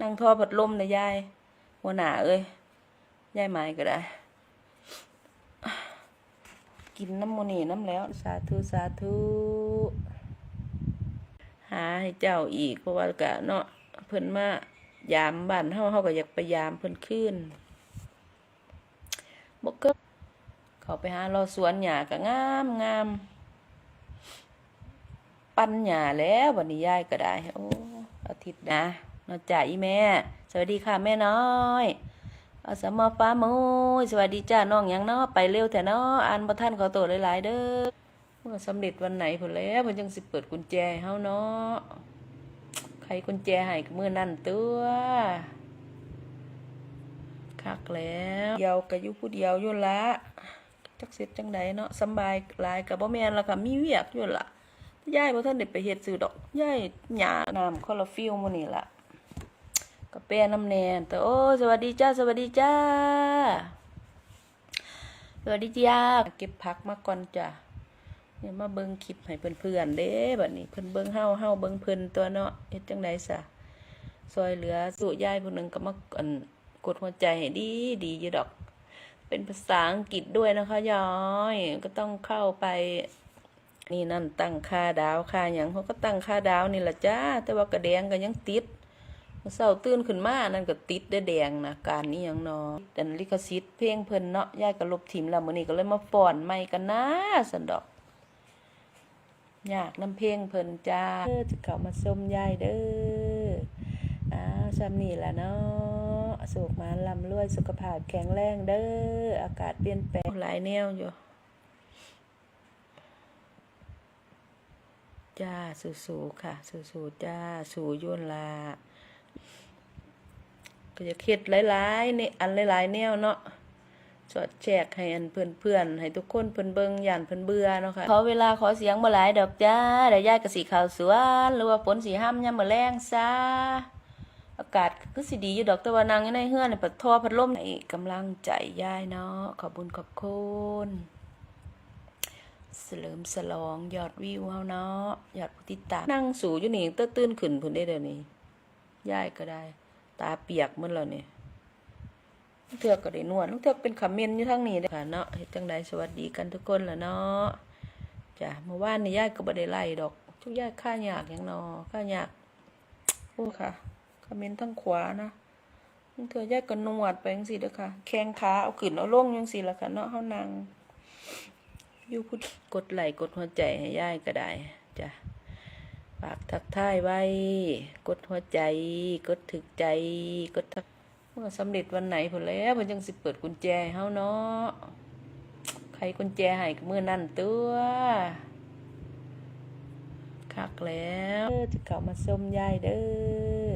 นั่งทอพัดลมนะยายหัวหน้าเอ้ยยายไม้ก็ได้ กินน้ำโมนีน้ำแล้ว สาธุสาธุหาให้เจ้าอีกเพราะว่ากะเนาะเพิ่นมายามบ้านเฮาเฮาก็อยากไปยามเพิ่นขึ้นบ่เก็เขาไปหารอสวนหญ้าก็งามงามปั้นหญ้าแล้ววันนี้ยายก็ได้โอ้อาทิตย์นะ นอจ่าอีแม่ สวัสดีค่ะแม่น้อยอาสมอฟ้ามูยสวัสดีจ้าน้องยังเนาะไปเร็วแต่เนาะอ่านบ่ทันขอโตหลายๆเด้อเมื่อสำเร็จวันไหนพุ่นแล้วเพิ่นจังสิเปิดกุญแจเฮาเนาะใครกุญแจให้ก็มื้อนั้นตัวคักแล้วเดียวก็อยู่ผู้เดียวยู่ละจักเสร็จจังใดเนาะสบายหลายก็บ่แม่นล้วก็มีเวียกยู่ละย่ายบ่ทันได้ไปเฮ็ดซื้อดอกย่ายหยาน้ำคลอโรฟิลมื้อนี้ล่ะ กาแฟน้ำแนนแต่โอ้สวัสดีจ้า สวัสดีจ้า สวัสดีจ้า เก็บผักมาก่อนจ้ะเนี่ยมาเบิ่งคลิปให้เพื่อนๆเด้แบัดนี้เพิ่อนเบิ่งเฮาเฮาเบิ่งเพิ่อนตัวเนาะเฮ็ดจังไดซะซอยเหลือสู่ยายผู้หนึงก็มาอันกดหัวใจให้ดีดีอยู่ดอก เป็นภาษาอังกฤษด้วยนะคะยายก็ต้องเข้าไปนี่นั่นตั้งค่าดาวค่าหยังเขาก็ตั้งค่าดาวนี่แหละจ้า แต่ว่ากระแดงก็ยังติด เศร้าตื่นขึ้นมานั่นก็ติดได้แดงนะการนี้ยังนาะแต่ลิขสิทธิ์เพลงเพิ่นเนาะยายก็ลบทิมแล้วมื้อนี้ก็เลยมาฟ้อนใหม่กันนะสันดอกอยากน้ำเพลงเพิ่นจ้าเด้อจะเข้ามาชมยายเด้ออ้าวซ้ำนี่ล่ะเนาะสุขมาลำรวยสุขภาพแข็งแรงเด้ออากาศเปลี่ยนแปลงหลายแนวอยู่จ้า สู้ๆค่ะ สู้ๆจ้า สู้ยุ่นละ ก็จะคิดหลายๆนี่อันหลายๆแนวเนาะสอดแจกให้อันเพื่อนๆให้ทุกคนเพิ่อนเบิ่งย่านเพิ่อนเบื่อเนาะค่ะขอเวลาขอเสียงบ่หลายดอกจ้าเดี๋ยวยายก็สิเข้าสวนหรือว่าฝนสิห้ำยามมื้อแลงซะอากาศก็สิดีอยู่ดอกต่ว่านั่งอยู่ในเฮือนนี่ปัดทอพัดลมให้กำลังใจยายเนาะขอบุญขอบคุณเสลิมสลองยอดวิวเฮาเนาะยอดผู้ติดตามนั่งสูอยู่นี่เตื้อตื้นขึ้นพุ่นได้เดี๋ยวนี้ ย่ายก็ได้ ตาเปียกมันแล้วนี่ยลูกเทือกก็ได้นวดลูกเทือกเป็นขมิ้นอยู่ทั้งนี้เด้อค่ะเนาะเฮ็ดจังไดสวัสดีกันทุกคนล่ะเนาะจ้ะเมื่อวานนี่ยายก็บ่ได้ไล่ดอกทุกย่ายค่ายากหยังนาะค่ายากโอ้ค่ะขมิ้นทั้งขวานะลูกเทือกย่ายก็นวดไปจังซี่เด้อค่ะ แข้งขาเอาขึ้นเอาลงจังซี่ล่ะค่ะเนาะเฮานั่งอยู่พุดกดไหลกดหัวใจให้ย่ายก็ได้จ้ะ ทักทายไว้ กดหัวใจ กดถึกใจ กดทักเมื่อสำเร็จวันไหนผลแล้วเพิ่นจังสิเปิดกุญแจเฮาเนาะใครกุญแจให้ก็มื้อนั่นตัวคักแล้วจะเข้ามาชมยายเด้อ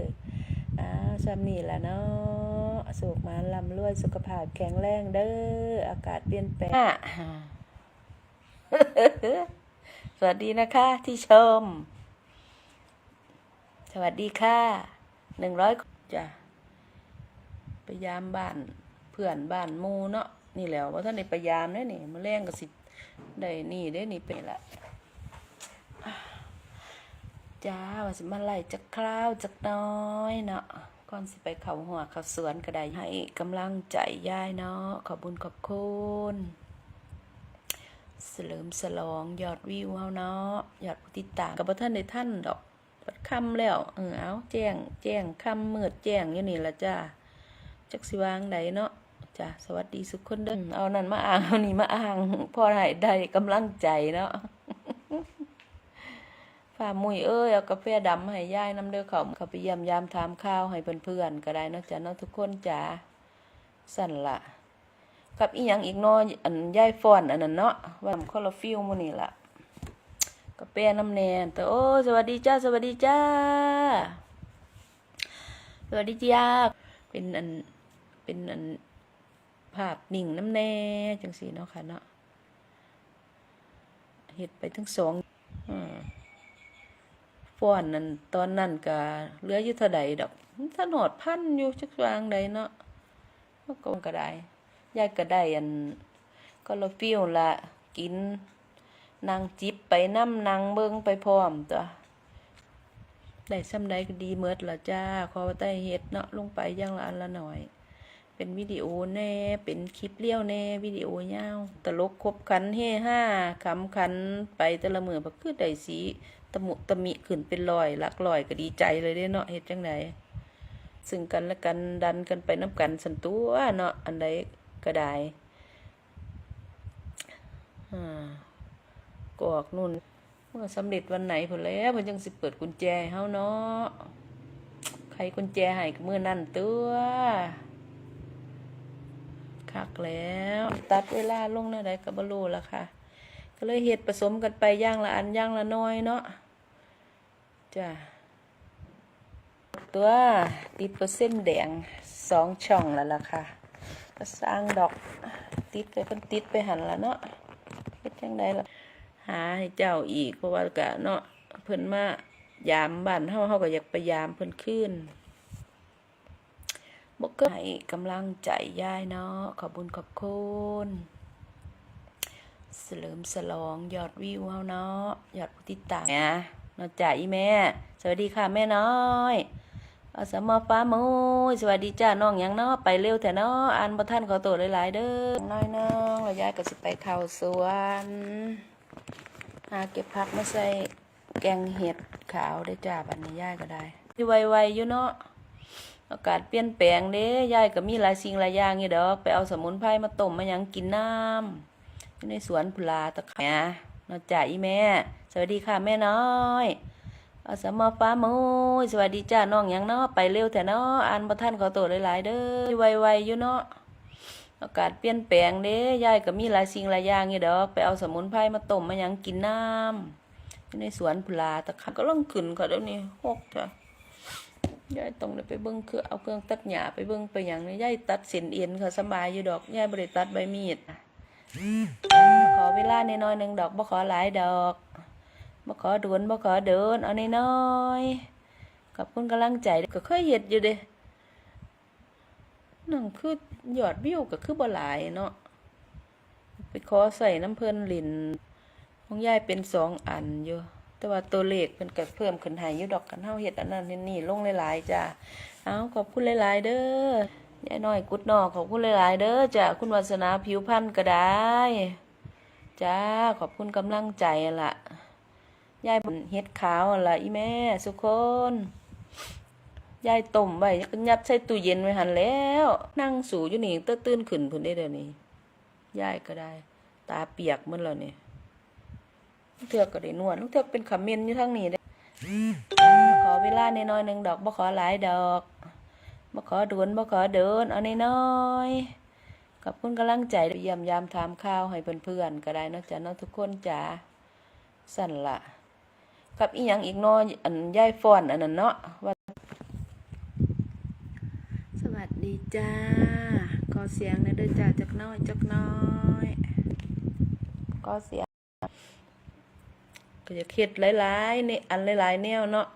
อ้าวซ้ำนี่ละเนาะสุขมาลำรวยสุขภาพแข็งแรงเด้ออากาศเปลี่ยนแปลงสวัสดีนะคะที่ชม สวัสดีค่ะหนึ่งร้อยจ้ะไปยามบ้านเพื่อนบ้านมูเนาะนี่แหล้วว่าท่านในไปยามเนี่ยนี่มาแรงก็สิได้นี่ได้นี่เป็นละจ้าว่าสิมาไล่จักคราวจักน้อยเนาะก่อนสิไปเขาหัวเขาสวนก็ได้ให้กำลังใจยายเนาะขอบบุญขอบคุณเสลิมสลองยอดวิวเฮาเนาะยอดผู้ติดตามกับบ่ท่านในท่านดอก ปัดคำแล้ว เออเอาแจ้ง แจ้งคำมืดแจ้งอยู่นี่ละจ้าจักสิวางใดเนาะจ้าสวัสดีสุกคนเด้อเอานั่นมาอ่างเอานี่มาอ่างพอให้ได้กำลังใจเนาะฝ่ามุยเอ้ยเอากาแฟดำให้ย่ายน้ำเด้อเขาเขาไปเยี่ยมยามถามข้าวให้เพื่อนๆก็ได้เนาะจ้าเนาะทุกคนจ้าสั่นละกับอีหยังอีกเนาะอันย่ายฟอนอันนั้นเนาะว่าคอลฟิลมื้อนี้ล่ะ กาแฟน้ำแนนแต่โอ้สวัสดีจ้า สวัสดีจ้า สวัสดีจ้า เป็นอัน เป็นอันภาพนิ่งน้ำแน่จังสีเนาะค่ะเนาะเฮ็ดไปทั้งสองอฟ้อนนั่นตอนนั้นก็เลืออยู่เท่าใดดอกถนอดพันอยู่จักวางใดเนาะมันก็ก็ได้ยายก็ได้อันก็เราฟิวละกิน นางจิบไปน้ำนางเบิงไปพร้อมตัวได้ซ้ำใดก็ดีเมิดละจ้าขอว่าได้เฮ็ดเนาะลงไปย่างละอันละหน่อย เป็นวิดีโอแน่ เป็นคลิปเลี้ยวแน่วิดีโอยาวตลกคบขันเฮห้าขำขันไปแต่ละมือบักคือได้สีตะมุตะมิขึ้นเป็นรอยลักรอยก็ดีใจเลยเด้เนาะเฮ็ดจังไดซึ่งกันและกันดันกันไปน้ำกันสันตัวเนาะอันใดก็ได้อ่า กอกนู่น เมื่อสำเร็จวันไหนพุ่นแล้วเพิ่นจังสิเปิดกุญแจให้เฮาเนาะใครกุญแจให้ก็มื้อนั้นตัวคักแล้ว ตัดเวลาลงแนวใดก็บ่รู้ละค่ะ ก็เลยเฮ็ดผสมกันไปย่างละอันย่างละน้อยเนาะจ้ะตัวติดเปอร์เซ็นต์แดงสองช่องแล้วล่ะค่ะก็สร้างดอกติดไปเพิ่นติดไปหันละเนาะเฮ็ดจังไดล่ะ หาให้เจ้าอีกเพราะว่ากะเนาะเพิ่นมายามบ้านเฮาเฮาก็อยากไปยามเพิ่นขึ้นบอกก็ให้กำลังใจยายเนาะขอบุญขอบคุณเสลิมสลองยอดวิวเฮาเนาะยอดผู้ติดตามนะเนาะจ่าอีแม่ สวัสดีค่ะแม่น้อยอาสมอฟ้ามูยสวัสดีจ้าน้องยังเนาะไปเร็วแต่เนาะอ่านบ่ทันขอตัวหลายๆเด้อน้อยน้องแล้วยายก็สิไปเข้าสวน หาเก็บผักมาใส่แกงเห็ดขาวได้จ้าบัดนี้ยายก็ได้ที่ไวๆอยู่เนาะอากาศเปลี่ยนแปลงเด้ยายก็มีหลายสิ่งหลายอย่างอยู่ดอกไปเอาสมุนไพรมาต้มมายังกินน้ำอยู่ในสวนพุลาตะไคร้นะนอกจาอีแม่ สวัสดีค่ะแม่น้อยเอาสมอฟ้ามูยสวัสดีจ้าน้องยังเนาะไปเร็วแต่เนาะอ่านบ่ทันขอตัวหลายๆเด้อไวๆอยู่เนาะ อากาศเปลี่ยนแปลงเด้ยายก็มีหลายสิ่งหลายอย่างอยู่ดอก ไปเอาสมุนไพรมาต้มมายังกินน้ำอยู่ในสวนพุลาตะคร้ก็ลังขึ้นค่ะเดี๋ยวนี้หกจ้ะยายต้องไปเบิ่งเครื่องเอาเครื่องตัดหญ้าไปเบิ่งไปหยังนี่ยายตัดเส้นเอ็นค่ะสบายอยู่ดอกยายบ่ได้ตัดใบมีดขอเวลาน้อยหนึ่งดอกบ่ขอหลายดอกบ่ขอดวนบ่ขอเดินเอาน้อยขอบคุณกำลังใจก็เคยเฮ็ดอยู่เด้ นั่นคือยอดวิวก็คือบ่หลายเนาะไปขอใส่น้ำเพลินหลินของยายเป็นสองอันอยู่แต่ว่าตัวเลขเพิ่นก็เพิ่มขึ้นให้อยู่ดอกกันเฮาเฮ็ดอันนั้นนี่ลงหลายๆจ้ะเอาขอบคุณหลายๆเด้อยายน้อยกุดนอกขอบคุณหลายๆเด้อจ้ะคุณวาสนาผิวพรรณก็ได้จ้าขอบคุณกำลังใจล่ะยายเฮ็ดขาวล่ะอีแม่สุกคน ยายต้มไว้ก็ยัดใส่ตู้เย็นไว้หันแล้ว นั่งสูอยู่นี่ตื่นตื่นขึ้นพิ่นได้เดี๋ยวนี้ยายก็ได้ ตาเปียกหมดแล้วนี่ลูกเทือกก็ได้นวดลูกเทือกเป็นขมิ้นอยู่ทั้งนี้เด้ขอเวลาน้อยหนึ่งดอกบ่ขอหลายดอกบ่ขอดวนบ่ขอเดิน เอาน้อยขอบคุณกำลังใจเยี่ยมยามถามข่าวให้เพื่อนๆก็ได้นาะจ้ะเนาะทุกคนจ้าสั่นละกับอีหยังอีกเนาะอันยายฟอนอันนั้นเนาะว่าสวัส ดีจ้า ขอเสียงนะเด้อจ้าจักน้อยจักน้อยขอเสียง ก็จะเฮ็ดหลายๆในอันหลายๆแนวเนาะ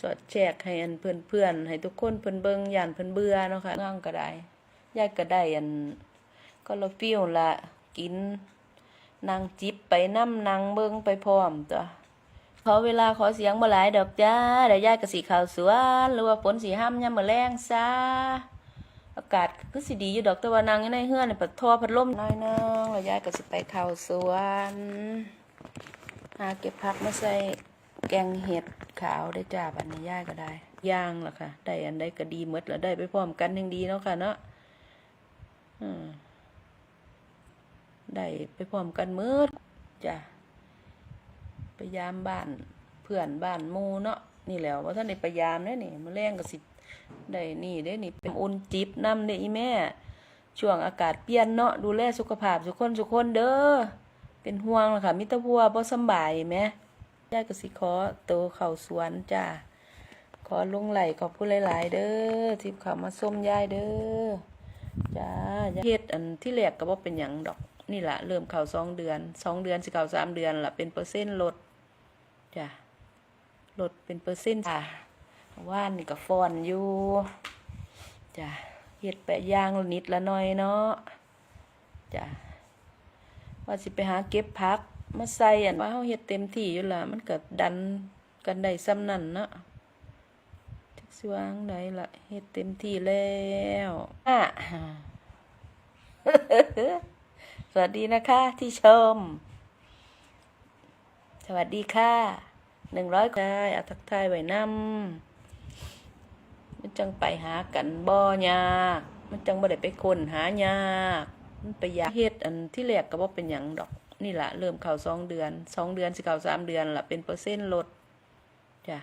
สอดแจกให้อันเพื่อนๆให้ทุกคนเพิ่อนเบิงย่านเพิ่อนเบื่อเนาะค่ะง่างก็ได้ยายก็ได้อันก็ละฟิวละกินนางจิบไปน้ำนางเบิงไปพร้อมตัวขอเวลาขอเสียงบ่หลายดอกจ้าเดี๋ยวยายก็สิเข้าสวนหรือว่าฝนสิห้ำยามมื้อแลงซะ อากาศคือสิดีอยู่ดอกแต่ว่านางอยู่ในเฮือนนี่ปัดทอพัดลมน้อยนึงแล้วยายก็สิไปเข้าสวนหาเก็บผักมาใส่แกงเห็ดขาวได้จ้าบัดนี้ย่ายก็ได้ย่างล่ะค่ะได้อันใดก็ดีหมดแล้วได้ไปพร้อมกันยังดีเนาะค่ะเนาะได้ไปพร้อมกันมืดจ้ะไปยามบ้านเพื่อนบ้านมูเนาะนี่แล้วว่าท่านได้ไปยามเนี่ยนี่มาแรงก็สิ ได้นี่ได้นี่เป็นอุ่นจิบน้ำเด้อีแม่ ช่วงอากาศเปลี่ยนเนาะดูแลสุขภาพทุกคนทุกคนเด้อเป็นห่วงละค่ะมิตรพัวบ่สบายแหมยายกสิขอโตเข้าสวนจ้าขอลงไหลขอบคุณหลาย ๆ เด้อที่เขามาส้มยายเด้อจ้าเฮ็ดอันที่แรกก็บ่เป็นหยังดอกนี่ละเริ่มเข้าสองเดือนสองเดือนสิเข้าสามเดือนละเป็นเปอร์เซ็นต์ลดจ้าลดเป็นเปอร์เซ็นต์จ้า ว่านนี่ก็ฟ้อนอยู่จ้าเฮ็ดแปะย่างนิดละหน่อยเนาะจ้าว่าสิไปหาเก็บผักมาใส่อันว่าเฮาเฮ็ดเต็มที่อยู่ละมันเก็ดันกันได้ซ้ำนั่นเนาะสว่างไหนละเฮ็ดเต็มที่แล้วอะสวัสดีนะคะที่ชม สวัสดีค่ะหนึ่งร้อยได้อาทักทายไว้นำ มันจังไปหากันบ่ยากมันจังบ่ได้ไปคนหายากมันไปยากเฮ็ดอันที่แรกก็บ่เป็นหยังดอก นี่ล่ะเริ่มเข่าสองเดือนสองเดือนสิเข่าสามเดือนล่ะเป็นเปอร์เซ็นต์ลดจ้ะ